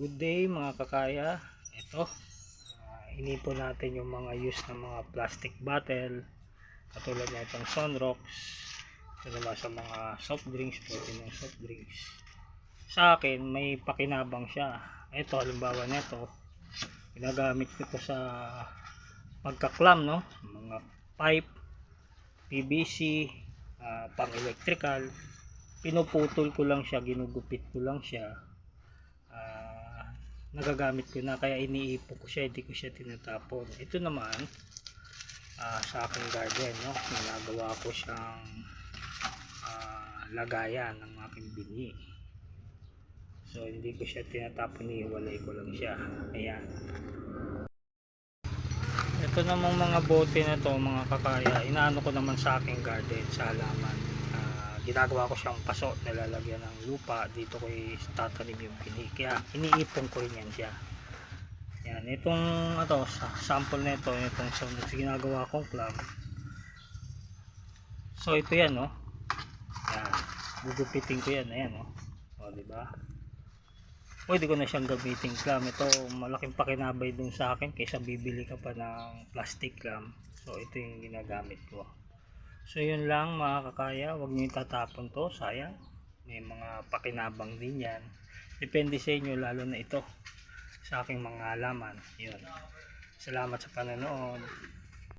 Good day mga kakaya. Ito. Uh, inipon natin yung mga use ng mga plastic bottle. Katulad na itong Sunrocks. Ito sa mga soft drinks. Pwede ng soft drinks. Sa akin, may pakinabang siya. Ito, halimbawa nito. Ginagamit ko ito sa pagkaklam, no? Mga pipe, PVC, ah, pang electrical. Pinuputol ko lang siya, ginugupit ko lang siya ah, nagagamit ko na kaya iniipon ko siya hindi ko siya tinatapon. Ito naman ah, sa aking garden no? Nagagawa ko siyang ah, lagayan ng aking bini. So hindi ko siya tinatapon ihiwalay ko lang siya. Ayan. Ito namang mga bote na to mga kakaya inaano ko naman sa aking garden sa halaman ginagawa ko siyang paso nilalagyan ng lupa. Dito ko tatanim yung pini kaya iniipon ko rin yan siya. Yan itong sa- sample nito itong sunod ginagawa kong clam so ito yan no yan gugupitin ko yan ayan no o di ba pwede ko na siyang gamitin clam ito malaking pakinabay dun sa akin kaysa bibili ka pa ng plastic clam so ito yung ginagamit ko So yun lang mga kakaya, huwag niyo itatapon to, sayang. May mga pakinabang din yan. Depende sa inyo lalo na ito sa aking mga halaman. Yun. Salamat sa panonood.